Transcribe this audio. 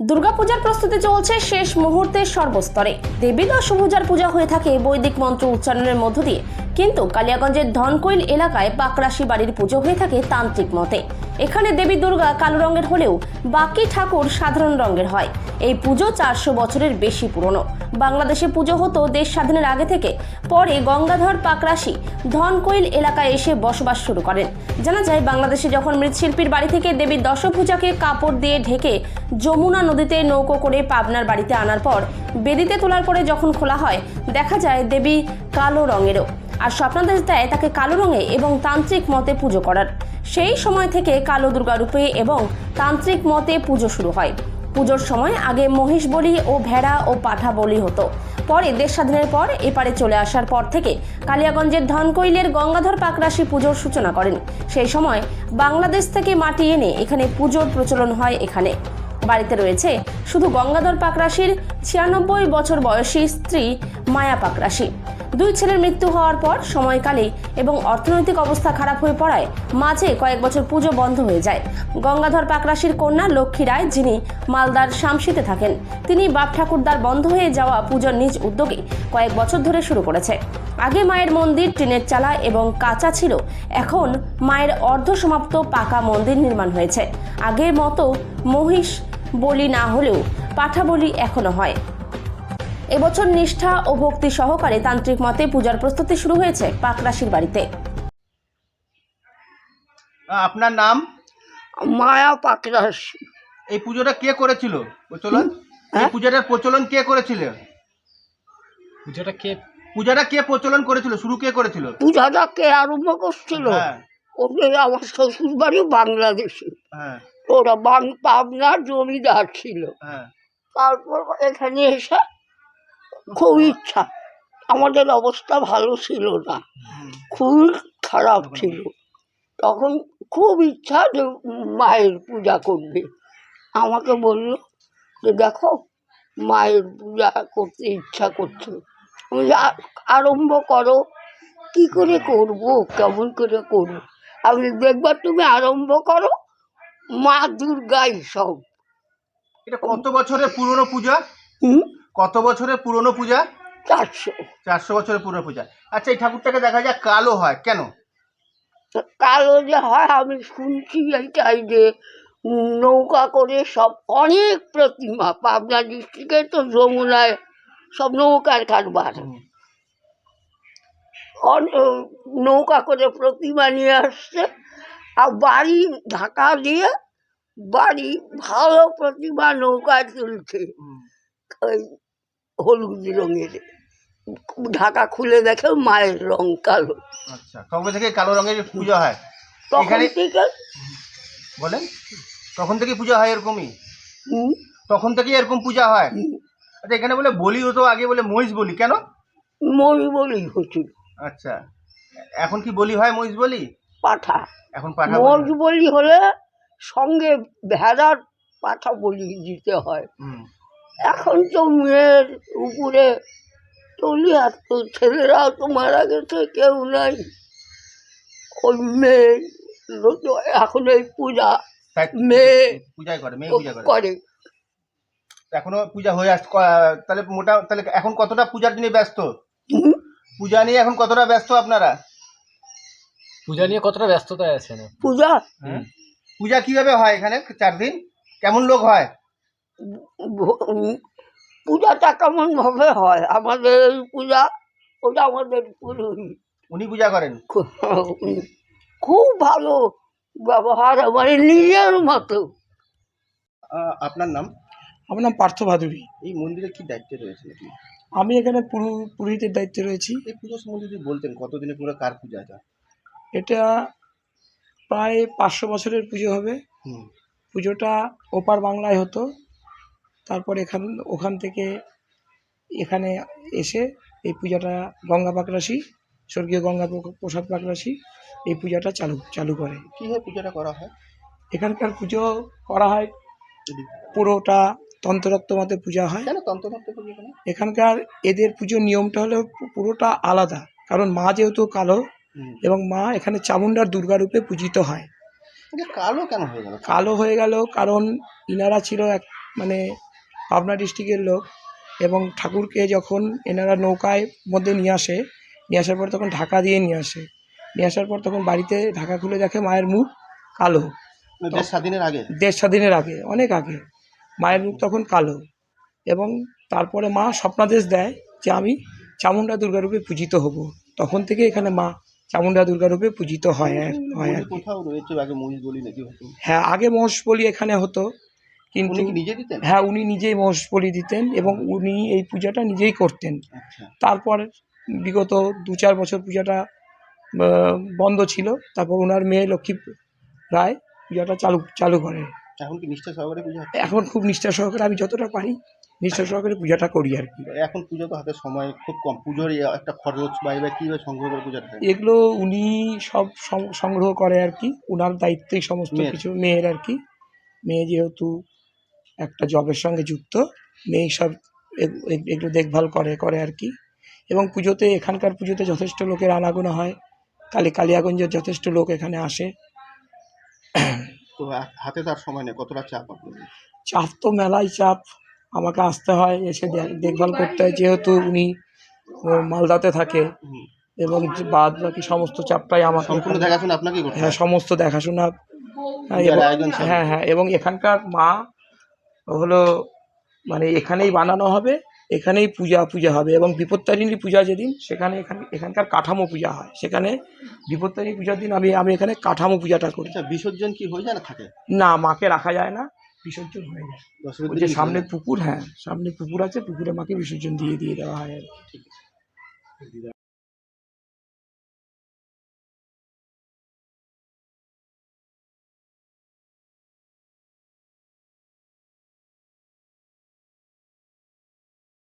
দুর্গাপূজার প্রস্তুতি চলছে শেষ মুহূর্তে সর্বস্তরে। দেবী দশভূজার পূজা হয়ে থাকে বৈদিক মন্ত্র উচ্চারণের মধ্য দিয়ে। কিন্তু কালিয়াগঞ্জের ধনকৈল এলাকায় পাকরাশি বাড়ির পুজো হয়ে থাকে তান্ত্রিক মতে। এখানে দেবী দুর্গা কালো রঙের হলেও বাকি ঠাকুর সাধারণ রঙের হয়। এই পুজো চারশো বছরের বেশি পুরনো। বাংলাদেশে পুজো হতো দেশ স্বাধীনের আগে থেকে। পরে গঙ্গাধর পাকরাশি ধনকৈল এলাকায় এসে বসবাস শুরু করেন। জানা যায়, বাংলাদেশে যখন মৃৎশিল্পীর বাড়ি থেকে দেবী দশভূজাকে কাপড় দিয়ে ঢেকে যমুনা নদীতে নৌকো করে পাবনার বাড়িতে আনার পর, বেদিতে তোলার পরে যখন খোলা হয়, দেখা যায় দেবী কালো রঙেরও। আর স্বপ্নাদেশ দেয় তাকে কালো রঙে এবং তান্ত্রিক মতে পুজো করার। সেই সময় থেকে কালো দুর্গা রূপে এবং তান্ত্রিক মতে পুজো শুরু হয়। পুজোর সময় আগে মহিষ বলি ও ভেড়া ও পাঠা বলি হতো। পরে দেশ স্বাধীনের পর এপারে চলে আসার পর থেকে কালিয়াগঞ্জের ধনকৈলের গঙ্গাধর পাকরাশি পুজোর সূচনা করেন। সেই সময় বাংলাদেশ থেকে মাটি এনে এখানে পুজোর প্রচলন হয় এখানে। বাড়িতে রয়েছে শুধু গঙ্গাধর পাকরাশির ছিয়ানব্বই বছর বয়সী স্ত্রী মায়া পাকরাশি। দুই ছেলের মৃত্যু হওয়ার পর সময়কালে এবং অর্থনৈতিক অবস্থা খারাপ হয়ে পড়ায় মাঝে কয়েক বছর পুজো বন্ধ হয়ে যায়। গঙ্গাধর পাকরাশির কন্যা লক্ষ্মী রায়, যিনি মালদার শামসিতে থাকেন, তিনি বাপ ঠাকুরদার বন্ধ হয়ে যাওয়া পুজোর নিজ উদ্যোগে কয়েক বছর ধরে শুরু করেছে। আগে মায়ের মন্দির টিনের চালা এবং কাঁচা ছিল, এখন মায়ের অর্ধসমাপ্ত পাকা মন্দির নির্মাণ হয়েছে। আগের মতো মহিষ বলি না হলেও পাঠা বলি এখনও হয়। এবছর নিষ্ঠা ও ভক্তি সহকারে তান্ত্রিক মতে পূজার প্রস্তুতি শুরু হয়েছে পাকরাশির বাড়িতে। আপনার নাম? মায়া পাকরাস এই পুজোটা কে করেছিল? প্রচলন? এই হ্যাঁ? পূজাটার প্রচলন কে করেছিল? পুজোটা কে? পূজাটা কে প্রচলন করেছিল? শুরু কে করেছিল? পূজাটা কে আরম্ভ করছিল? হ্যাঁ। ওদের আমার শ্বশুর বাড়ি বাংলাদেশে। হ্যাঁ। ওরা বাং পাবনার জমিদার ছিল। হ্যাঁ। তারপর এখানে এসে খুব ইচ্ছা। আমাদের অবস্থা ভালো ছিল না। খুবই খারাপ ছিল। তখন খুব ইচ্ছা যে মায়ের পূজা করবে। আমাকে বলল যে দেখো মায়ের পূজা করতে ইচ্ছা করছে। আমি আরম্ভ করো। কি করে করব? কেমন করে করব? আমি দেখবার তুমি আরম্ভ করো। মা দুর্গাই সব। এটা কত বছরের পুরনো পূজা? হুম? কত বছরের পুরনো পূজা? চারশো। চারশো বছরের পুরনো পূজা। আচ্ছা এই ঠাকুরটাকে দেখা যায় কালো হয়। কেন? তো কালো যে হয় আমি শুনছি এইটাই যে নৌকা করে সব অনেক প্রতিমা পাবনা ডিস্ট্রিক্টে তো যমুনায় সব নৌকার কারবার। নৌকা করে প্রতিমা নিয়ে আসছে। আর বাড়ি ঢাকা দিয়ে বাড়ি ভালো প্রতিমা নৌকায় তুলছে। হলুদ রঙের। ঢাকা খুলে দেখে মায়ের রং কালো। আচ্ছা কবে থেকে কালো রঙের পুজো হয়। তখন এখানে- থেকে বলেন তখন থেকে পূজা হয় এরকমই? হুম, তখন থেকে এরকম পূজা হয়? হুম, আচ্ছা এখানে বলে বলি হতো আগে বলে মহিষ বলি কেন? মই বলেই হচ্ছিল। আচ্ছা এখন কি বলি হয় মহিষ বলি? পাঠা। এখন পাঠা মোজ বলি। বলি হলে সঙ্গে ভেড়ার পাঠা বলি দিতে হয়। হুম। এখন তো মেয়ের উপরে চলি আর তো ছেলেরা তো মারা গেছে কেউ নাই। ওই মেয়ে তো এখন এই পূজা মেয়ে পূজাই করে মেয়ে পূজা করে। করে। এখনও পূজা হয়ে আস তাহলে মোটা তাহলে এখন কতটা পূজার নিয়ে ব্যস্ত? পূজা নিয়ে এখন কতটা ব্যস্ত আপনারা? পূজা নিয়ে কতটা ব্যস্ততায় আছেন? পূজা। পূজা কীভাবে হয় এখানে চার দিন কেমন লোক হয়? পূজাটা কেমন ভাবে হয়? আমাদের এই পূজা ওটা আমাদের পুরোহিত উনি পূজা করেন? খুব খুব ভালো ব্যবহার আমার নিজের মতো। আপনার নাম? আমার নাম পার্থ ভাদুরী। এই মন্দিরে কি দায়িত্বে রয়েছে নাকি? আমি এখানে পুরো পুরোহিতের দায়িত্বে রয়েছি। এই পুজো সম্বন্ধে যদি বলতেন কতদিনে পুরো কার পূজা এটা? এটা প্রায় পাঁচশো বছরের পুজো হবে। পুজোটা ওপার বাংলায় হতো। তারপর এখান ওখান থেকে এখানে এসে এই পূজাটা গঙ্গা পাকরাশি স্বর্গীয় গঙ্গা প্রসাদ পাকরাশি এই পূজাটা চালু চালু করে। কীভাবে পূজাটা করা হয়? এখানকার পুজো করা হয় পুরোটা তন্ত্ররক্ত মতে পূজা হয়। পুজো এখানকার এদের পুজোর নিয়মটা হলো পুরোটা আলাদা। কারণ মা যেহেতু কালো এবং মা এখানে চামুন্ডার দুর্গা রূপে পূজিত হয়। কালো কেন হয়ে গেল? কালো হয়ে গেল কারণ ইনারা ছিল এক মানে পাবনা ডিস্ট্রিক্টের লোক এবং ঠাকুরকে যখন এনারা নৌকায় মধ্যে নিয়ে আসে নিয়ে আসার পর তখন ঢাকা দিয়ে নিয়ে আসে। নিয়ে আসার পর তখন বাড়িতে ঢাকা খুলে দেখে মায়ের মুখ কালো। মানে দেশ স্বাধীনের আগে? দেশ স্বাধীনের আগে অনেক আগে। মায়ের মুখ তখন কালো এবং তারপরে মা স্বপ্নাদেশ দেয় যে আমি চামুণ্ডা দুর্গারূপে পূজিত হব। তখন থেকে এখানে মা চামুণ্ডা দুর্গারূপে পূজিত হয় হয় আর কি। কোথাও রয়েছে আগে মহিষ বলি নাকি হ্যাঁ আগে মোষ বলি এখানে হতো। কিন্তু কি হ্যাঁ উনি নিজেই মোষ বলি দিতেন এবং উনি এই পূজাটা নিজেই করতেন। আচ্ছা। তারপর বিগত দু চার বছর পূজাটা বন্ধ ছিল। তারপর ওনার মেয়ে লক্ষ্মী রায় পূজাটা চালু চালু করে। এখন কি নিষ্ঠা সহকারে পূজা এখন খুব নিষ্ঠা সহকারে আমি যতটা পারি নিষ্ঠা সহকারে পূজাটা করি আর কি। এখন পুজো তো হাতে সময় খুব কম। পুজোর একটা খরচ বা এবার কীভাবে সংগ্রহ করে পূজাটা এগুলো উনি সব সংগ্রহ করে আর কি। ওনার দায়িত্বেই সমস্ত কিছু মেয়ের আর কি। মেয়ে যেহেতু একটা জবের সঙ্গে যুক্ত মেয়ে সব এগুলো দেখভাল করে করে আর কি। এবং পুজোতে এখানকার পুজোতে যথেষ্ট লোকের আনাগোনা হয়। কালী কালিয়াগঞ্জের যথেষ্ট লোক এখানে আসে। তো হাতে তার সময় নেই কতটা চাপ চাপ তো মেলায় চাপ আমাকে আসতে হয় এসে দেখ- দেখভাল করতে হয় যেহেতু উনি মালদাতে থাকে। এবং বাদ বাকি সমস্ত চাপটাই আমাকে সম্পূর্ণ দেখাশোনা আপনাকেই করতে হ্যাঁ সমস্ত দেখাশোনা। হ্যাঁ। হ্যাঁ হ্যাঁ এবং এখানকার মা হলো মানে এখানেই বানানো হবে এখানেই পূজা পূজা হবে এবং বিপত্তারিণী পূজা যেদিন সেখানে এখানে এখানকার কাঠামো পূজা হয়। সেখানে বিপত্তারিণী পূজার দিন আমি আমি এখানে কাঠামো পূজাটা করি। আচ্ছা বিসর্জন কি হয়ে যায় না থাকে? না মাকে রাখা যায় না বিসর্জন হয়ে যায়। যে সামনে পুকুর হ্যাঁ সামনে পুকুর আছে পুকুরে মাকে বিসর্জন দিয়ে দিয়ে দেওয়া হয় আর কি।